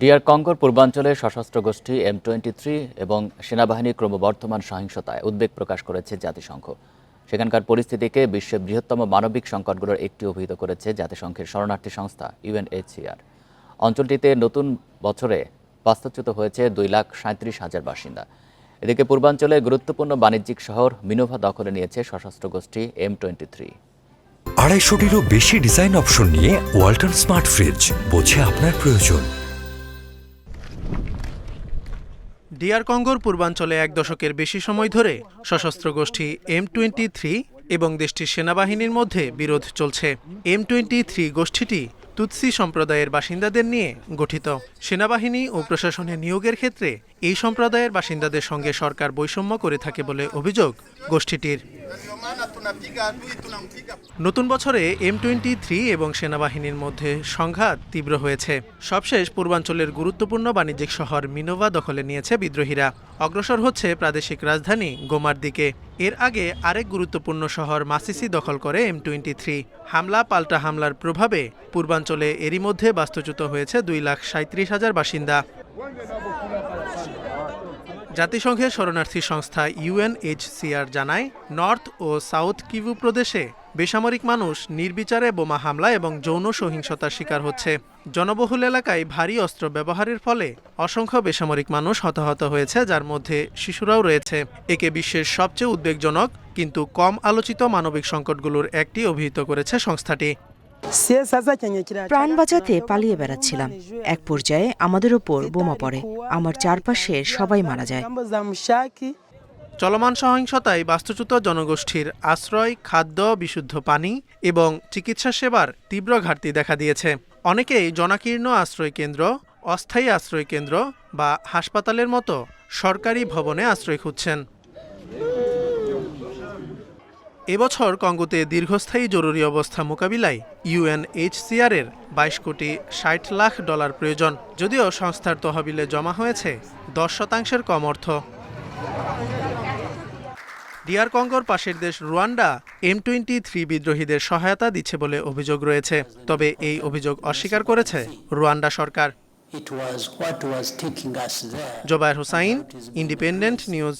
DR কঙ্গোর পূর্বাঞ্চলে সশস্ত্র গোষ্ঠী এম টোয়েন্টি থ্রি এবং সেনাবাহিনীর ক্রমবর্ধমান সহিংসতায় উদ্বেগ প্রকাশ করেছে জাতিসংঘ। সেখানকার পরিস্থিতিকে বিশ্বের বৃহত্তম মানবিক সংকটগুলোর একটি অভিহিত করেছে জাতিসংঘের শরণার্থী সংস্থা ইউএনএইচসিআর অঞ্চলটিতে নতুন বছরে বাস্তুচ্যুত হয়েছে দুই লাখ সাঁত্রিশ হাজার বাসিন্দা। এদিকে পূর্বাঞ্চলে গুরুত্বপূর্ণ বাণিজ্যিক শহর মিনোভা দখলে নিয়েছে সশস্ত্র গোষ্ঠী এম টোয়েন্টি থ্রি আড়াইশোটিরও বেশি ডিজাইন অপশন নিয়ে ওয়ালটন স্মার্ট ফ্রিজ বোঝে আপনার প্রয়োজন। ডিআর কঙ্গোর পূর্বাঞ্চলে এক দশকের বেশি সময় ধরে সশস্ত্র গোষ্ঠী এম টোয়েন্টি থ্রি এবং দেশটির সেনাবাহিনীর মধ্যে বিরোধ চলছে। এম টোয়েন্টি থ্রি গোষ্ঠীটি তুৎসি সম্প্রদায়ের বাসিন্দাদের নিয়ে গঠিত। সেনাবাহিনী ও প্রশাসনের নিয়োগের ক্ষেত্রে এই সম্প্রদায়ের বাসিন্দাদের সঙ্গে সরকার বৈষম্য করে থাকে বলে অভিযোগ গোষ্ঠীটির। নতুন বছরে এম টোয়েন্টি থ্রি এবং সেনাবাহিনীর মধ্যে সংঘাত তীব্র হয়েছে। সবশেষ পূর্বাঞ্চলের গুরুত্বপূর্ণ বাণিজ্যিক শহর মিনোভা দখলে নিয়েছে বিদ্রোহীরা। অগ্রসর হচ্ছে প্রাদেশিক রাজধানী গোমার দিকে। এর আগে আরেক গুরুত্বপূর্ণ শহর মাসিসি দখল করে এম টোয়েন্টি থ্রি হামলা পাল্টা হামলার প্রভাবে পূর্বাঞ্চলে এরই মধ্যে বাস্তুচ্যুত হয়েছে দুই লাখ সাঁত্রিশ হাজার বাসিন্দা। জাতিসংঘের শরণার্থী সংস্থা ইউএনএইচসিআর জানায়, নর্থ ও সাউথ কিভু প্রদেশে বেসামরিক মানুষ নির্বিচারে বোমা হামলা এবং যৌন সহিংসতার শিকার হচ্ছে। জনবহুল এলাকায় ভারী অস্ত্র ব্যবহারের ফলে অসংখ্য বেসামরিক মানুষ হতাহত হয়েছে, যার মধ্যে শিশুরাও রয়েছে। একে বিশ্বের সবচেয়ে উদ্বেগজনক কিন্তু কম আলোচিত মানবিক সংকটগুলোর একটি অভিহিত করেছে সংস্থাটি। প্রাণ বাঁচাতে পালিয়ে বেড়াচ্ছিলাম। এক পর্যায়ে আমাদের ওপর বোমা পড়ে। আমার চারপাশে সবাই মারা যায়। চলমান সহিংসতায় বাস্তুচ্যুত জনগোষ্ঠীর আশ্রয় খাদ্য বিশুদ্ধ পানি এবং চিকিৎসা সেবার তীব্র ঘাটতি দেখা দিয়েছে। অনেকেই জনাকীর্ণ আশ্রয় কেন্দ্র অস্থায়ী আশ্রয় কেন্দ্র বা হাসপাতালের মতো সরকারি ভবনে আশ্রয় খুঁজছেন। এবছর কঙ্গোতে দীর্ঘস্থায়ী জরুরি অবস্থা মোকাবিলায় ইউএনএইচসিআর এর বাইশ কোটি ষাট লাখ ডলার প্রয়োজন যদিও সংস্থার তহবিলে জমা হয়েছে দশ শতাংশের কম অর্থ ডিআর কঙ্গোর পাশের দেশ রুয়ান্ডা এম টোয়েন্টি থ্রি বিদ্রোহীদের সহায়তা দিচ্ছে বলে অভিযোগ রয়েছে তবে এই অভিযোগ অস্বীকার করেছে রুয়ান্ডা সরকার. Jobayer Hussain Independent News.